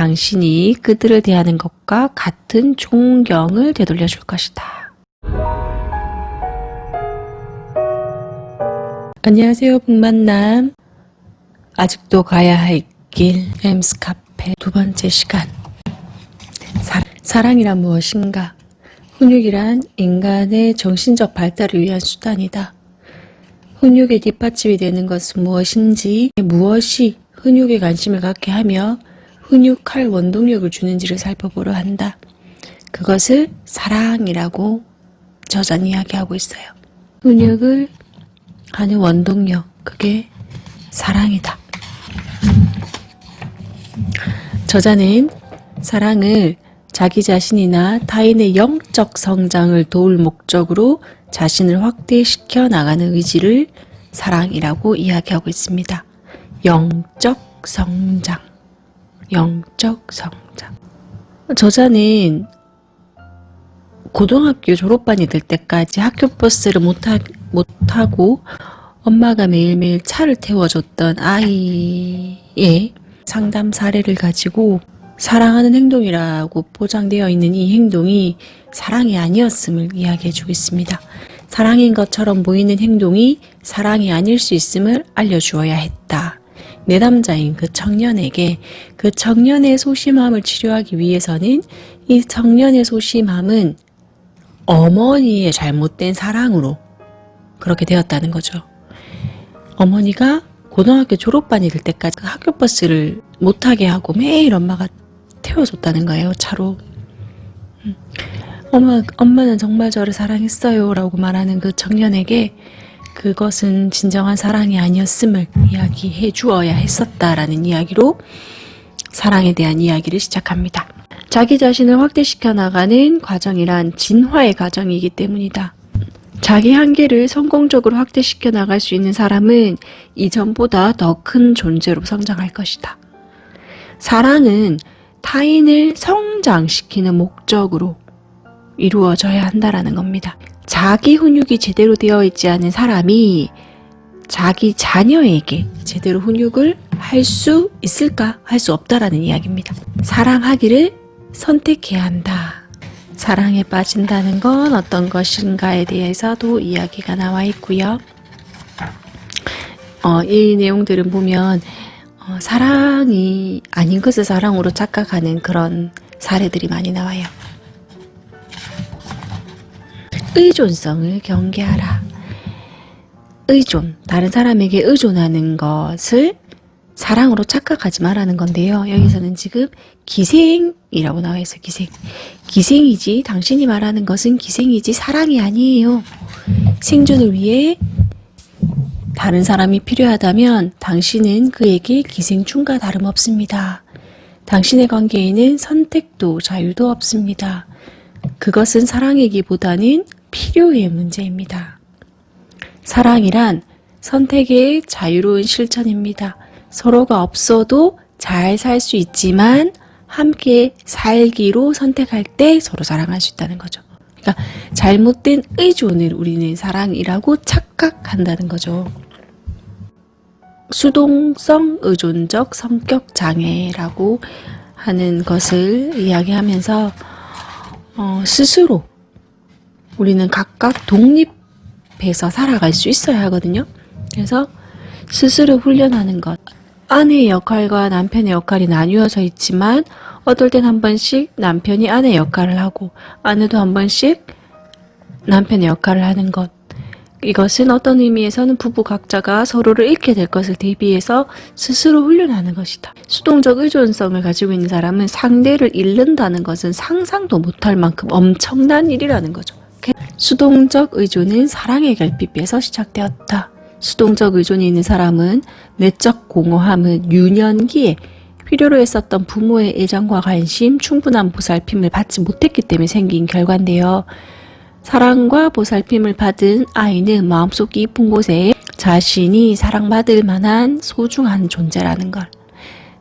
당신이 그들을 대하는 것과 같은 존경을 되돌려 줄 것이다. 안녕하세요, 북만남. 아직도 가야 할 길, 엠스 카페 두 번째 시간. 사, 사랑이란 무엇인가? 훈육이란 인간의 정신적 발달을 위한 수단이다. 훈육의 뒷받침이 되는 것은 무엇인지, 무엇이 훈육에 관심을 갖게 하며 훈육할 원동력을 주는지를 살펴보려 한다. 그것을 사랑이라고 저자는 이야기하고 있어요. 훈육을 하는 원동력, 그게 사랑이다. 저자는 사랑을 자기 자신이나 타인의 영적 성장을 도울 목적으로 자신을 확대시켜 나가는 의지를 사랑이라고 이야기하고 있습니다. 영적 성장. 영적 성장. 저자는 고등학교 졸업반이 될 때까지 학교 버스를 못, 타, 못 타고 엄마가 매일매일 차를 태워줬던 아이의 상담 사례를 가지고 사랑하는 행동이라고 포장되어 있는 이 행동이 사랑이 아니었음을 이야기해 주겠습니다. 사랑인 것처럼 보이는 행동이 사랑이 아닐 수 있음을 알려주어야 했다. 내담자인 그 청년에게 그 청년의 소심함을 치료하기 위해서는 이 청년의 소심함은 어머니의 잘못된 사랑으로 그렇게 되었다는 거죠. 어머니가 고등학교 졸업반이 될 때까지 그 학교 버스를 못 타게 하고 매일 엄마가 태워줬다는 거예요, 차로. 음. 엄마, 엄마는 정말 저를 사랑했어요. 라고 말하는 그 청년에게 그것은 진정한 사랑이 아니었음을 이야기해 주어야 했었다라는 이야기로 사랑에 대한 이야기를 시작합니다. 자기 자신을 확대시켜 나가는 과정이란 진화의 과정이기 때문이다. 자기 한계를 성공적으로 확대시켜 나갈 수 있는 사람은 이전보다 더 큰 존재로 성장할 것이다. 사랑은 타인을 성장시키는 목적으로 이루어져야 한다라는 겁니다. 자기 훈육이 제대로 되어 있지 않은 사람이 자기 자녀에게 제대로 훈육을 할 수 있을까? 할 수 없다라는 이야기입니다. 사랑하기를 선택해야 한다. 사랑에 빠진다는 건 어떤 것인가에 대해서도 이야기가 나와 있고요. 어, 이 내용들은 보면 어, 사랑이 아닌 것을 사랑으로 착각하는 그런 사례들이 많이 나와요. 의존성을 경계하라. 의존, 다른 사람에게 의존하는 것을 사랑으로 착각하지 말라는 건데요. 여기서는 지금 기생이라고 나와 있어요. 기생. 기생이지, 당신이 말하는 것은 기생이지 사랑이 아니에요. 생존을 위해 다른 사람이 필요하다면 당신은 그에게 기생충과 다름없습니다. 당신의 관계에는 선택도 자유도 없습니다. 그것은 사랑이기보다는 필요의 문제입니다. 사랑이란 선택의 자유로운 실천입니다. 서로가 없어도 잘 살 수 있지만 함께 살기로 선택할 때 서로 사랑할 수 있다는 거죠. 그러니까 잘못된 의존을 우리는 사랑이라고 착각한다는 거죠. 수동성 의존적 성격 장애라고 하는 것을 이야기하면서 어, 스스로 우리는 각각 독립해서 살아갈 수 있어야 하거든요. 그래서 스스로 훈련하는 것. 아내의 역할과 남편의 역할이 나뉘어져 있지만 어떨 땐 한 번씩 남편이 아내의 역할을 하고 아내도 한 번씩 남편의 역할을 하는 것. 이것은 어떤 의미에서는 부부 각자가 서로를 잃게 될 것을 대비해서 스스로 훈련하는 것이다. 수동적 의존성을 가지고 있는 사람은 상대를 잃는다는 것은 상상도 못할 만큼 엄청난 일이라는 거죠. 수동적 의존은 사랑의 결핍에서 시작되었다. 수동적 의존이 있는 사람은 내적 공허함은 유년기에 필요로 했었던 부모의 애정과 관심, 충분한 보살핌을 받지 못했기 때문에 생긴 결과인데요. 사랑과 보살핌을 받은 아이는 마음속 깊은 곳에 자신이 사랑받을 만한 소중한 존재라는 걸,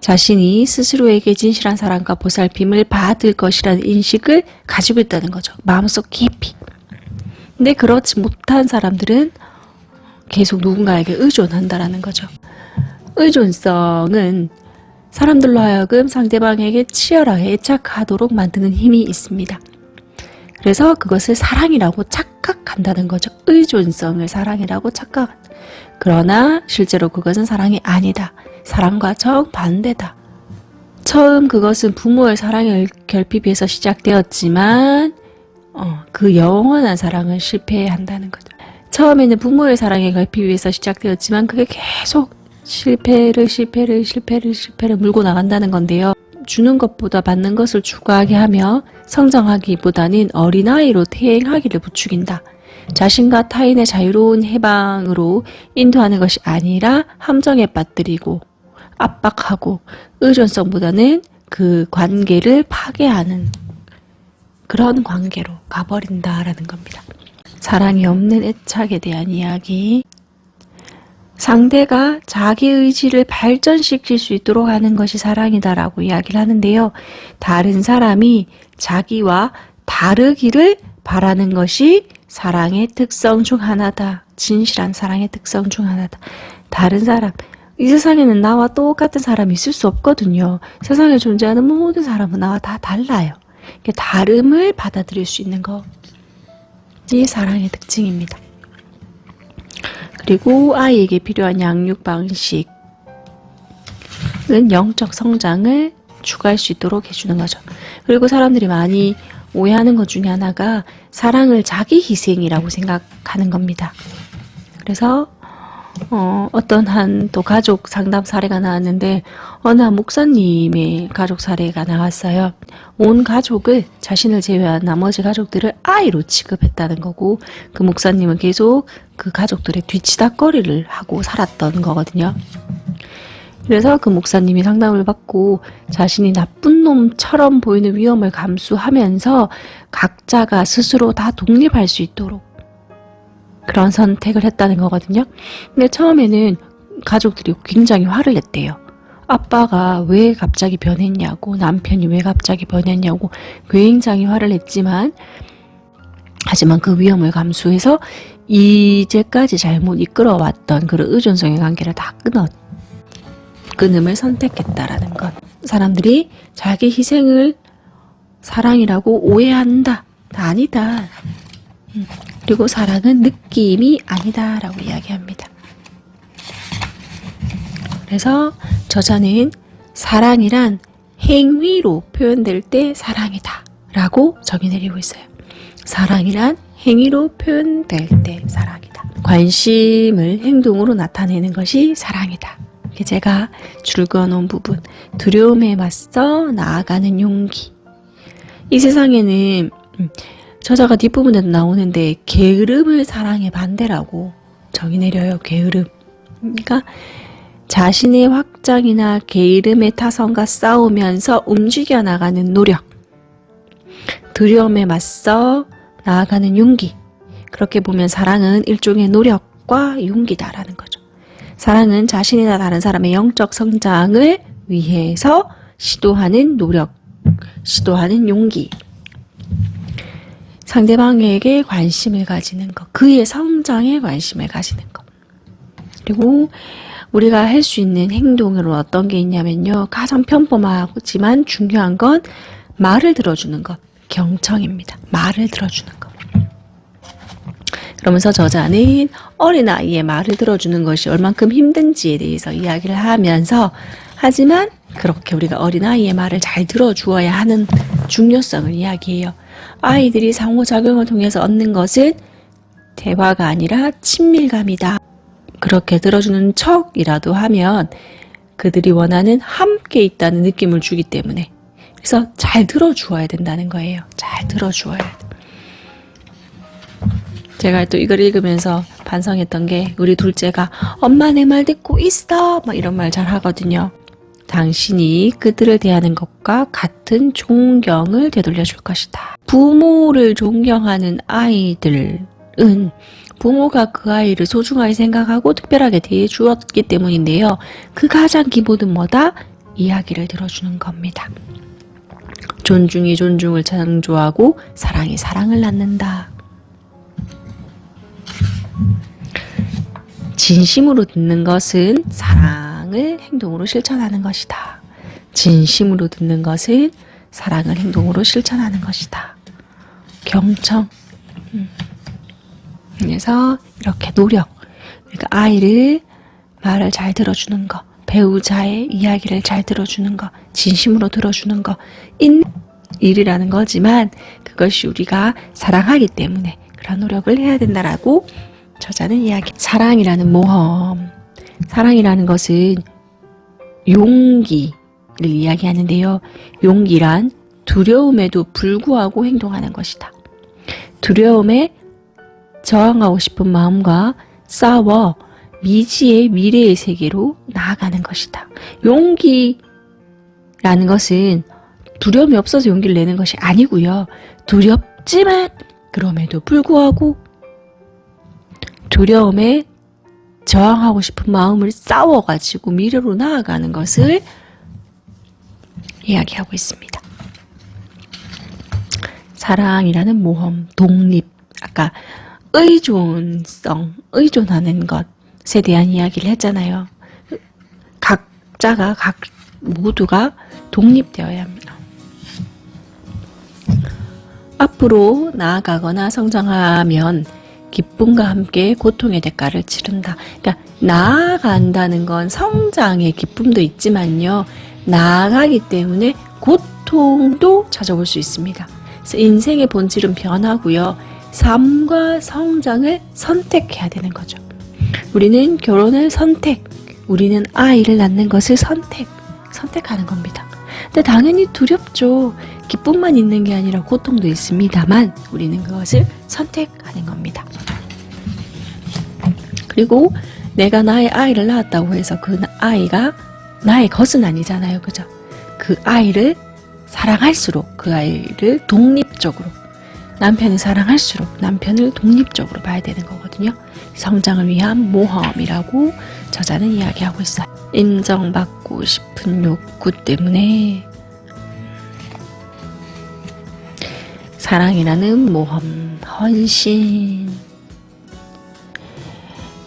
자신이 스스로에게 진실한 사랑과 보살핌을 받을 것이라는 인식을 가지고 있다는 거죠. 마음속 깊이. 근데 그렇지 못한 사람들은 계속 누군가에게 의존한다라는 거죠. 의존성은 사람들로 하여금 상대방에게 치열하게 애착하도록 만드는 힘이 있습니다. 그래서 그것을 사랑이라고 착각한다는 거죠. 의존성을 사랑이라고 착각. 그러나 실제로 그것은 사랑이 아니다. 사랑과 정반대다. 처음 그것은 부모의 사랑을 결핍해서 시작되었지만 어, 그 영원한 사랑은 실패한다는 거죠. 처음에는 부모의 사랑에 결핍해서 시작되었지만 그게 계속 실패를 실패를 실패를 실패를 물고 나간다는 건데요. 주는 것보다 받는 것을 추구하게 하며 성장하기보다는 어린아이로 태행하기를 부추긴다. 자신과 타인의 자유로운 해방으로 인도하는 것이 아니라 함정에 빠뜨리고 압박하고 의존성보다는 그 관계를 파괴하는 그런 관계로 가버린다라는 겁니다. 사랑이 없는 애착에 대한 이야기. 상대가 자기 의지를 발전시킬 수 있도록 하는 것이 사랑이다라고 이야기를 하는데요. 다른 사람이 자기와 다르기를 바라는 것이 사랑의 특성 중 하나다. 진실한 사랑의 특성 중 하나다. 다른 사람. 이 세상에는 나와 똑같은 사람이 있을 수 없거든요. 세상에 존재하는 모든 사람은 나와 다 달라요. 다름을 받아들일 수 있는 거. 이 사랑의 특징입니다. 그리고 아이에게 필요한 양육 방식은 영적 성장을 추가할 수 있도록 해주는 거죠. 그리고 사람들이 많이 오해하는 것 중에 하나가 사랑을 자기 희생이라고 생각하는 겁니다. 그래서 어, 어떤 한 또 가족 상담 사례가 나왔는데 어느 한 목사님의 가족 사례가 나왔어요. 온 가족을 자신을 제외한 나머지 가족들을 아이로 취급했다는 거고 그 목사님은 계속 그 가족들의 뒤치다거리를 하고 살았던 거거든요. 그래서 그 목사님이 상담을 받고 자신이 나쁜 놈처럼 보이는 위험을 감수하면서 각자가 스스로 다 독립할 수 있도록 그런 선택을 했다는 거거든요. 근데 처음에는 가족들이 굉장히 화를 냈대요. 아빠가 왜 갑자기 변했냐고, 남편이 왜 갑자기 변했냐고 굉장히 화를 냈지만, 하지만 그 위험을 감수해서 이제까지 잘못 이끌어왔던 그런 의존성의 관계를 다 끊었, 끊음을 선택했다라는 것. 사람들이 자기 희생을 사랑이라고 오해한다. 아니다. 음. 그리고 사랑은 느낌이 아니다 라고 이야기합니다. 그래서 저자는 사랑이란 행위로 표현될 때 사랑이다 라고 정의 내리고 있어요. 사랑이란 행위로 표현될 때 사랑이다. 관심을 행동으로 나타내는 것이 사랑이다. 제가 줄 그어놓은 부분. 두려움에 맞서 나아가는 용기. 이 세상에는 음, 저자가 뒷부분에도 나오는데 게으름을 사랑의 반대라고 정의 내려요. 게으름. 그러니까 자신의 확장이나 게으름의 타성과 싸우면서 움직여 나가는 노력. 두려움에 맞서 나아가는 용기. 그렇게 보면 사랑은 일종의 노력과 용기다라는 거죠. 사랑은 자신이나 다른 사람의 영적 성장을 위해서 시도하는 노력, 시도하는 용기. 상대방에게 관심을 가지는 것, 그의 성장에 관심을 가지는 것. 그리고 우리가 할 수 있는 행동으로 어떤 게 있냐면요. 가장 평범하지만 중요한 건 말을 들어주는 것, 경청입니다. 말을 들어주는 것. 그러면서 저자는 어린아이의 말을 들어주는 것이 얼만큼 힘든지에 대해서 이야기를 하면서 하지만 그렇게 우리가 어린아이의 말을 잘 들어주어야 하는 중요성을 이야기해요. 아이들이 상호작용을 통해서 얻는 것은 대화가 아니라 친밀감이다. 그렇게 들어주는 척이라도 하면 그들이 원하는 함께 있다는 느낌을 주기 때문에 그래서 잘 들어주어야 된다는 거예요. 잘 들어주어야 돼. 제가 또 이걸 읽으면서 반성했던 게 우리 둘째가 엄마 내 말 듣고 있어 막 이런 말 잘 하거든요. 당신이 그들을 대하는 것과 같은 존경을 되돌려 줄 것이다. 부모를 존경하는 아이들은 부모가 그 아이를 소중하게 생각하고 특별하게 대해 주었기 때문인데요. 그 가장 기본은 뭐다? 이야기를 들어주는 겁니다. 존중이 존중을 창조하고 사랑이 사랑을 낳는다. 진심으로 듣는 것은 사랑 을 행동으로 실천하는 것이다. 진심으로 듣는 것은 사랑을 행동으로 실천하는 것이다. 경청. 음. 그래서 이렇게 노력. 그러니까 아이를 말을 잘 들어주는 거, 배우자의 이야기를 잘 들어주는 거, 진심으로 들어주는 거, 인 일이라는 거지만 그것이 우리가 사랑하기 때문에 그런 노력을 해야 된다라고 저자는 이야기. 사랑이라는 모험. 사랑이라는 것은 용기를 이야기하는데요. 용기란 두려움에도 불구하고 행동하는 것이다. 두려움에 저항하고 싶은 마음과 싸워 미지의 미래의 세계로 나아가는 것이다. 용기라는 것은 두려움이 없어서 용기를 내는 것이 아니고요. 두렵지만 그럼에도 불구하고 두려움에 저항하고 싶은 마음을 싸워가지고 미래로 나아가는 것을 이야기하고 있습니다. 사랑이라는 모험, 독립, 아까 의존성, 의존하는 것에 대한 이야기를 했잖아요. 각자가 각 모두가 독립되어야 합니다. 앞으로 나아가거나 성장하면 기쁨과 함께 고통의 대가를 치른다. 그러니까 나아간다는 건 성장의 기쁨도 있지만요. 나아가기 때문에 고통도 찾아볼 수 있습니다. 그래서 인생의 본질은 변하고요. 삶과 성장을 선택해야 되는 거죠. 우리는 결혼을 선택, 우리는 아이를 낳는 것을 선택, 선택하는 겁니다. 근데 당연히 두렵죠. 기쁨만 있는 게 아니라 고통도 있습니다만 우리는 그것을 선택하는 겁니다. 그리고 내가 나의 아이를 낳았다고 해서 그 아이가 나의 것은 아니잖아요. 그죠? 그 아이를 사랑할수록 그 아이를 독립적으로 남편을 사랑할수록 남편을 독립적으로 봐야 되는 거거든요. 성장을 위한 모험이라고 저자는 이야기하고 있어요. 인정받고 싶은 욕구 때문에 사랑이라는 모험, 헌신.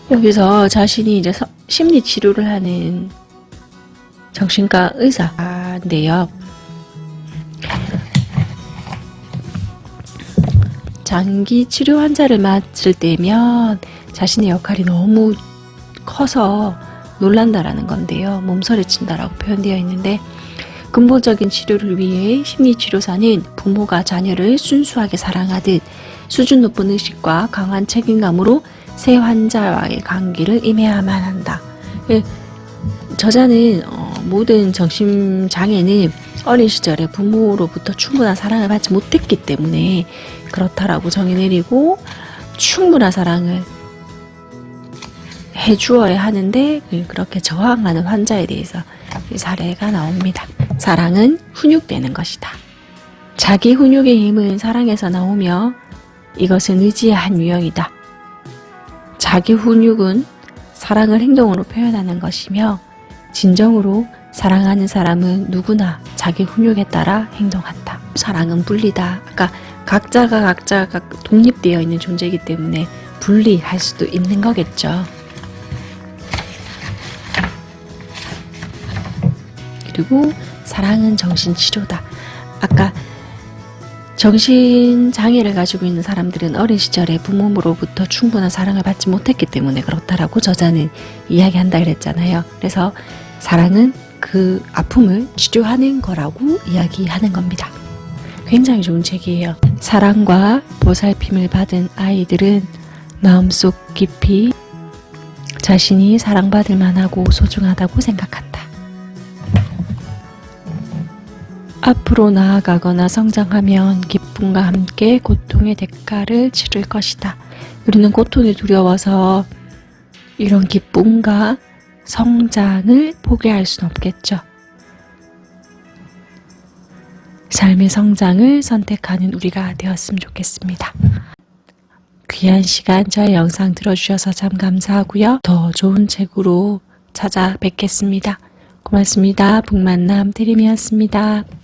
여기서 자신이 이제 서- 심리 치료를 하는 정신과 의사인데요. 장기 치료 환자를 맞을 때면 자신의 역할이 너무 커서 놀란다라는 건데요. 몸서리친다라고 표현되어 있는데 근본적인 치료를 위해 심리치료사는 부모가 자녀를 순수하게 사랑하듯 수준 높은 의식과 강한 책임감으로 새 환자와의 관계를 임해야만 한다. 예, 저자는 어, 모든 정신장애는 어린 시절에 부모로부터 충분한 사랑을 받지 못했기 때문에 그렇다라고 정의 내리고 충분한 사랑을 해주어야 하는데 그렇게 저항하는 환자에 대해서 이 사례가 나옵니다. 사랑은 훈육되는 것이다. 자기 훈육의 힘은 사랑에서 나오며 이것은 의지의 한 유형이다. 자기 훈육은 사랑을 행동으로 표현하는 것이며 진정으로 사랑하는 사람은 누구나 자기 훈육에 따라 행동한다. 사랑은 분리다. 아까 각자가 각자가 독립되어 있는 존재이기 때문에 분리할 수도 있는 거겠죠. 그리고 사랑은 정신치료다. 아까 정신장애를 가지고 있는 사람들은 어린 시절에 부모로부터 충분한 사랑을 받지 못했기 때문에 그렇다라고 저자는 이야기한다 그랬잖아요. 그래서 사랑은 그 아픔을 치료하는 거라고 이야기하는 겁니다. 굉장히 좋은 책이에요. 사랑과 보살핌을 받은 아이들은 마음속 깊이 자신이 사랑받을 만하고 소중하다고 생각한다. 앞으로 나아가거나 성장하면 기쁨과 함께 고통의 대가를 치를 것이다. 우리는 고통이 두려워서 이런 기쁨과 성장을 포기할 수는 없겠죠. 삶의 성장을 선택하는 우리가 되었으면 좋겠습니다. 귀한 시간 저의 영상 들어주셔서 참 감사하고요. 더 좋은 책으로 찾아뵙겠습니다. 고맙습니다. 북만남 드림이었습니다.